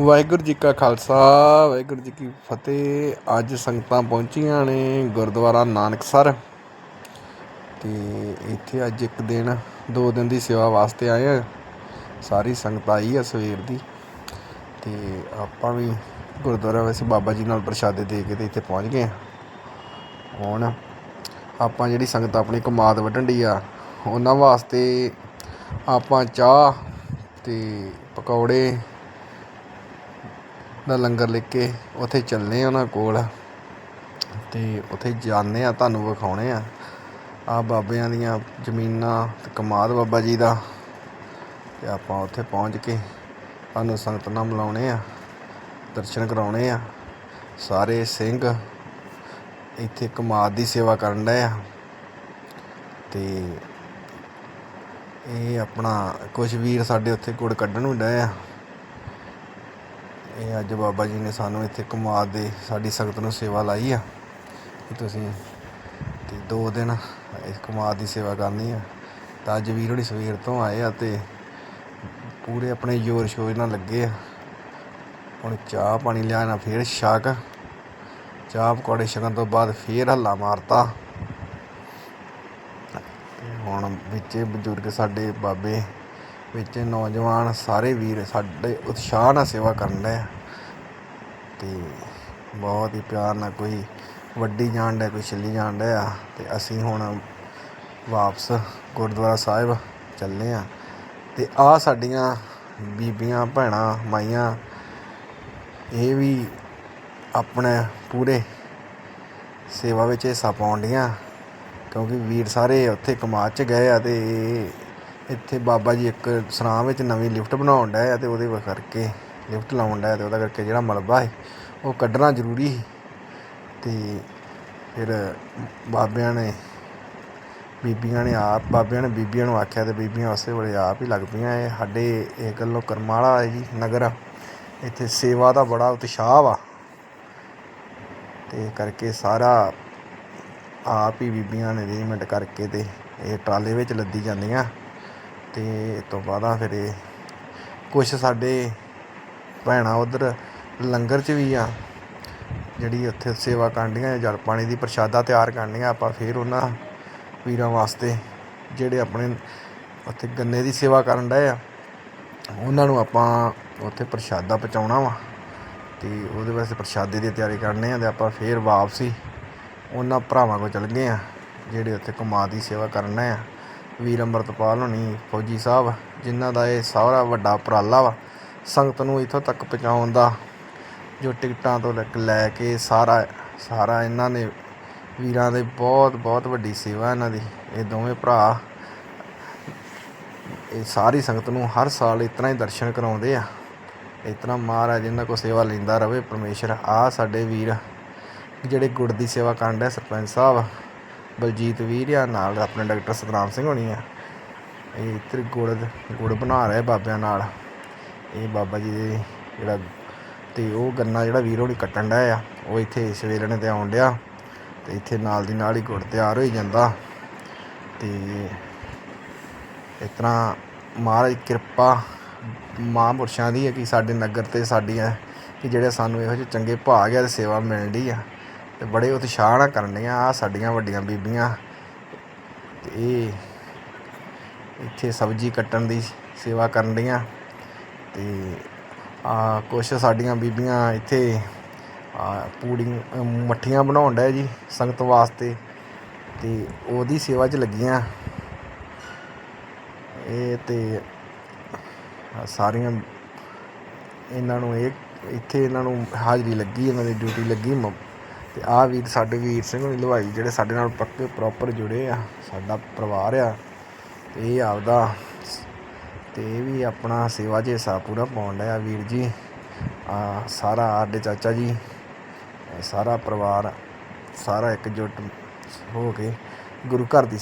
ਵਾਹਿਗੁਰੂ ਜੀ ਕਾ ਖਾਲਸਾ, ਵਾਹਿਗੁਰੂ ਜੀ ਕੀ ਫਤਿਹ। ਅੱਜ ਸੰਗਤਾਂ ਪਹੁੰਚੀਆਂ ਨੇ ਗੁਰਦੁਆਰਾ ਨਾਨਕਸਰ ਤੇ ਇੱਥੇ ਅੱਜ ਇੱਕ ਦਿਨ, ਦੋ ਦਿਨ ਦੀ ਸੇਵਾ ਵਾਸਤੇ ਆਏ ਆ। ਸਾਰੀ ਸੰਗਤ ਆਈ ਆ ਸਵੇਰ ਦੀ। ਤੇ ਆਪਾਂ ਵੀ ਗੁਰਦੁਆਰਾ ਵੈਸੇ ਬਾਬਾ ਜੀ ਨਾਲ ਪ੍ਰਸ਼ਾਦੇ ਦੇ ਕੇ ਤੇ ਇੱਥੇ ਪਹੁੰਚ ਗਏ ਆ। ਹੁਣ ਆਪਾਂ ਜਿਹੜੀ ਸੰਗਤ ਆਪਣੀ ਕਮਾਦ ਵੱਢਣ ਦੀ ਆ, ਉਹਨਾਂ ਵਾਸਤੇ ਆਪਾਂ ਚਾਹ ਤੇ ਪਕੌੜੇ ਦਾ ਲੰਗਰ ਲੈ ਕੇ ਉੱਥੇ ਚੱਲਨੇ ਉਹਨਾਂ ਕੋਲ। ਤੇ ਉੱਥੇ ਜਾਂਦੇ ਆ, ਤੁਹਾਨੂੰ ਵਿਖਾਉਣੇ ਆ। ਆ ਬਾਬਿਆਂ ਦੀਆਂ ਜ਼ਮੀਨਾਂ ਤੇ ਕਮਾਦ ਬਾਬਾ ਜੀ ਦਾ। ਤੇ ਆਪਾਂ ਉੱਥੇ ਪਹੁੰਚ ਕੇ ਤੁਹਾਨੂੰ ਸੰਗਤ ਨਾਲ ਮਿਲਾਉਣੇ ਆ, ਦਰਸ਼ਨ ਕਰਾਉਣੇ ਆ। ਸਾਰੇ ਸਿੰਘ ਇੱਥੇ ਕਮਾਦ ਦੀ ਸੇਵਾ ਕਰਨ ਡਏ ਆ। ਤੇ ਇਹ ਆਪਣਾ ਕੁਝ ਵੀਰ ਸਾਡੇ ਉੱਥੇ ਗੁੜ ਕੱਢਣ ਹੁੰਦਾ ਆ। ਇਹ ਅੱਜ ਬਾਬਾ ਜੀ ਨੇ ਸਾਨੂੰ ਇੱਥੇ ਕਮਾਦ ਦੇ, ਸਾਡੀ ਸੰਗਤ ਨੂੰ ਸੇਵਾ ਲਾਈ ਆ। ਕਿ ਤੁਸੀਂ ਤੇ ਦੋ ਦਿਨ ਇਸ ਕਮਾਦ ਦੀ ਸੇਵਾ ਕਰਨੀ ਆ। ਤਾਂ ਅੱਜ ਵੀਰ ਹੋਣੀ ਸਵੇਰ ਤੋਂ ਆਏ ਆ ਤੇ ਪੂਰੇ ਆਪਣੇ ਜ਼ੋਰ ਸ਼ੋਰ ਨਾਲ ਲੱਗੇ ਆ। ਹੁਣ ਚਾਹ ਪਾਣੀ ਲਿਆਣਾ ਫੇਰ ਛਕ ਚਾਹ ਪਕੌੜੇ ਛਕਣ ਤੋਂ ਬਾਅਦ ਫੇਰ ਹੱਲਾ ਮਾਰਤਾ। ਹੁਣ ਵਿੱਚੇ ਬਜ਼ੁਰਗ ਸਾਡੇ ਬਾਬੇ ਵਿੱਚ ਨੌਜਵਾਨ ਸਾਰੇ ਵੀਰ ਸਾਡੇ ਉਤਸ਼ਾਹ ਨਾਲ ਸੇਵਾ ਕਰਨ ਡਏ ਆ। ਤੇ ਬਹੁਤ ਹੀ ਪਿਆਰ ਨਾਲ ਕੋਈ ਵੱਡੀ ਜਾਣ ਦਾ ਕੋਈ ਛਿੱਲੀ ਜਾਣ ਆ। ਤੇ ਅਸੀਂ ਹੁਣ ਵਾਪਸ ਗੁਰਦੁਆਰਾ ਸਾਹਿਬ ਚੱਲੇ ਆ। ਤੇ ਆ ਸਾਡੀਆਂ ਬੀਬੀਆਂ, ਭੈਣਾਂ, ਮਾਈਆਂ, ਇਹ ਵੀ ਆਪਣੇ ਪੂਰੇ ਸੇਵਾ ਵਿੱਚ ਹਿੱਸਾ ਪਾਉਣ ਡੀਆਂ ਕਿਉਂਕਿ ਵੀਰ ਸਾਰੇ ਉੱਥੇ ਕਮਾਦ ਚ ਗਏ ਆ ਤੇ ਇੱਥੇ ਬਾਬਾ ਜੀ ਇੱਕ ਸਰਾਂ ਵਿੱਚ ਨਵੀਂ ਲਿਫਟ ਬਣਾਉਣ ਡਏ ਆ ਤੇ ਉਹਦੇ ਕਰਕੇ ਲਿਫਟ ਲਾਉਣ ਡਏ ਤੇ ਉਹਦਾ ਕਰਕੇ ਜਿਹੜਾ ਮਲਬਾ ਹੈ ਉਹ ਕੱਢਣਾ ਜ਼ਰੂਰੀ ਸੀ। ਤੇ ਫਿਰ ਬਾਬਿਆਂ ਨੇ, ਬੀਬੀਆਂ ਨੇ ਆਪ, ਬਾਬਿਆਂ ਨੇ ਬੀਬੀਆਂ ਨੂੰ ਆਖਿਆ ਤੇ ਬੀਬੀਆਂ ਉਸੇ ਵੇਲੇ ਆਪ ਹੀ ਲੱਗ ਪਈਆਂ। ਇਹ ਸਾਡੇ ਇਹ ਗੱਲੋਂ ਕਰਮਾਲਾ ਹੈ ਜੀ, ਨਗਰ ਇੱਥੇ ਸੇਵਾ ਦਾ ਬੜਾ ਉਤਸ਼ਾਹ ਵਾ। ਤੇ ਕਰਕੇ ਸਾਰਾ ਆਪ ਹੀ ਬੀਬੀਆਂ ਨੇ ਅਰੇਂਜਮੈਂਟ ਕਰਕੇ ਤੇ ਇਹ ਟਰਾਲੇ ਵਿੱਚ ਲੱਦੀ ਜਾਂਦੀਆਂ। ਤੇ ਇਸ ਤੋਂ ਬਾਅਦ ਫਿਰ ਇਹ ਕੁਛ ਸਾਡੇ ਭੈਣਾਂ ਉਧਰ ਲੰਗਰ 'ਚ ਵੀ ਆ, ਜਿਹੜੀ ਉੱਥੇ ਸੇਵਾ ਕਰਨੀਆਂ ਜਲ ਪਾਣੀ ਦੀ ਪ੍ਰਸ਼ਾਦਾ ਤਿਆਰ ਕਰਨੀਆਂ ਆਪਾਂ ਫਿਰ ਉਹਨਾਂ ਵੀਰਾਂ ਵਾਸਤੇ ਜਿਹੜੇ ਆਪਣੇ ਉੱਥੇ ਗੰਨੇ ਦੀ ਸੇਵਾ ਕਰਨ ਡਏ ਆ, ਉਹਨਾਂ ਨੂੰ ਆਪਾਂ ਉੱਥੇ ਪ੍ਰਸ਼ਾਦਾ ਪਹੁੰਚਾਉਣਾ ਵਾ ਤੇ ਉਹਦੇ ਵਾਸਤੇ ਪ੍ਰਸ਼ਾਦੇ ਦੀ ਤਿਆਰੀ ਕਰਨੇ ਆ ਤੇ ਆਪਾਂ ਫੇਰ ਵਾਪਸੀ ਉਹਨਾਂ ਭਰਾਵਾਂ ਕੋਲ ਚੱਲ ਗਏ ਆ, ਜਿਹੜੇ ਉੱਥੇ ਕਮਾਦ ਦੀ ਸੇਵਾ ਕਰਨ ਆ। ਵੀਰ ਅੰਮ੍ਰਿਤਪਾਲ ਹੋਣੀ, ਫੌਜੀ ਸਾਹਿਬ, ਜਿਨ੍ਹਾਂ ਦਾ ਇਹ ਸਾਰਾ ਵੱਡਾ ਉਪਰਾਲਾ ਵਾ, ਸੰਗਤ ਨੂੰ ਇੱਥੋਂ ਤੱਕ ਪਹੁੰਚਾਉਣ ਦਾ, ਜੋ ਟਿਕਟਾਂ ਤੋਂ ਲੈ ਕੇ- ਲੈ ਕੇ ਸਾਰਾ ਸਾਰਾ ਇਹਨਾਂ ਨੇ, ਵੀਰਾਂ ਦੇ ਬਹੁਤ ਬਹੁਤ ਵੱਡੀ ਸੇਵਾ ਇਹਨਾਂ ਦੀ, ਇਹ ਦੋਵੇਂ ਭਰਾ, ਇਹ ਸਾਰੀ ਸੰਗਤ ਨੂੰ ਹਰ ਸਾਲ ਇਤਨਾ ਹੀ ਦਰਸ਼ਨ ਕਰਾਉਂਦੇ ਆ। ਇਤਨਾ ਮਹਾਰਾਜ ਇਹਨਾਂ ਕੋ ਸੇਵਾ ਲੈਂਦਾ ਰਵੇ, ਪਰਮੇਸ਼ਰ ਆ ਸਾਡੇ ਵੀਰ, ਜਿਹੜੇ ਗੁੜ ਦੀ ਸੇਵਾ ਕਰਨ ਡਿਆ ਸਰਪੰਚ ਸਾਹਿਬ। ਬਲਜੀਤ ਵੀਰ ਆ, ਨਾਲ ਆਪਣੇ ਡਾਕਟਰ ਸਤਨਾਮ ਸਿੰਘ ਹੋਣੀ ਆ। ਇਹ ਇੱਧਰ ਗੁੜ ਗੁੜ ਬਣਾ ਰਹੇ ਬਾਬਿਆਂ ਨਾਲ। ਇਹ ਬਾਬਾ ਜੀ ਦੇ ਜਿਹੜਾ ਤੇ ਉਹ ਗੰਨਾ ਜਿਹੜਾ ਵੀਰ ਹੋਣੀ ਕੱਟਣ ਡਿਆ ਆ, ਉਹ ਇੱਥੇ ਸਵੇਲਣੇ ਤੇ ਆਉਣ ਡਿਆ। ਤੇ ਇੱਥੇ ਨਾਲ ਦੀ ਨਾਲ ਹੀ ਗੁੜ ਤਿਆਰ ਹੋਈ ਜਾਂਦਾ। ਤੇ ਇਸ ਤਰ੍ਹਾਂ ਮਹਾਰਾਜ ਕਿਰਪਾ ਮਹਾਂਪੁਰਸ਼ਾਂ ਦੀ ਹੈ ਕਿ ਸਾਡੇ ਨਗਰ ਤੇ ਸਾਡੀਆਂ, ਕਿ ਜਿਹੜੇ ਸਾਨੂੰ ਇਹੋ ਜਿਹੇ ਚੰਗੇ ਭਾਗ ਆ ਤੇ ਸੇਵਾ ਮਿਲਣ ਡਈ ਆ। ਤੇ ਬੜੇ ਉਤਸ਼ਾਹ ਨਾਲ ਕਰਨ ਡੀਆਂ ਆ ਸਾਡੀਆਂ ਵੱਡੀਆਂ ਬੀਬੀਆਂ। ਤੇ ਇਹ ਇੱਥੇ ਸਬਜ਼ੀ ਕੱਟਣ ਦੀ ਸੇਵਾ ਕਰਨ ਡੀਆਂ ਤੇ ਆ ਕੁਛ ਸਾਡੀਆਂ ਬੀਬੀਆਂ ਇੱਥੇ ਆ ਪੂੜੀ ਮੱਠੀਆਂ ਬਣਾਉਣ ਡਏ ਜੀ ਸੰਗਤ ਵਾਸਤੇ। ਤੇ ਉਹਦੀ ਸੇਵਾ 'ਚ ਲੱਗੀਆਂ। ਇਹ ਤੇ ਸਾਰੀਆਂ ਇਹਨਾਂ ਨੂੰ, ਇਹ ਇੱਥੇ ਇਹਨਾਂ ਨੂੰ ਹਾਜ਼ਰੀ ਲੱਗੀ, ਇਹਨਾਂ ਦੀ ਡਿਊਟੀ ਲੱਗੀ, ਮ- ਤੇ ਆਹ ਵੀਰ ਸਾਡੇ ਵੀਰ ਸਿੰਘ ਹੋਣੀ ਲਵਾਈ ਜਿਹੜੇ ਸਾਡੇ ਨਾਲ ਪੱਕੇ ਪ੍ਰੋਪਰ ਜੁੜੇ ਆ, ਸਾਡਾ ਪਰਿਵਾਰ ਆ, ਤੇ ਇਹ ਆਪਦਾ ਤੇ ਇਹ ਵੀ ਆਪਣਾ ਸੇਵਾ 'ਚ ਹਿੱਸਾ ਪੂਰਾ ਪਾਉਣ ਲਿਆ ਵੀਰ ਜੀ। ਆ ਸਾਰਾ ਆਡੇ ਚਾਚਾ ਜੀ, ਸਾਰਾ ਪਰਿਵਾਰ, ਸਾਰਾ ਇਕਜੁੱਟ ਹੋ ਕੇ ਗੁਰੂ ਘਰ ਦੀ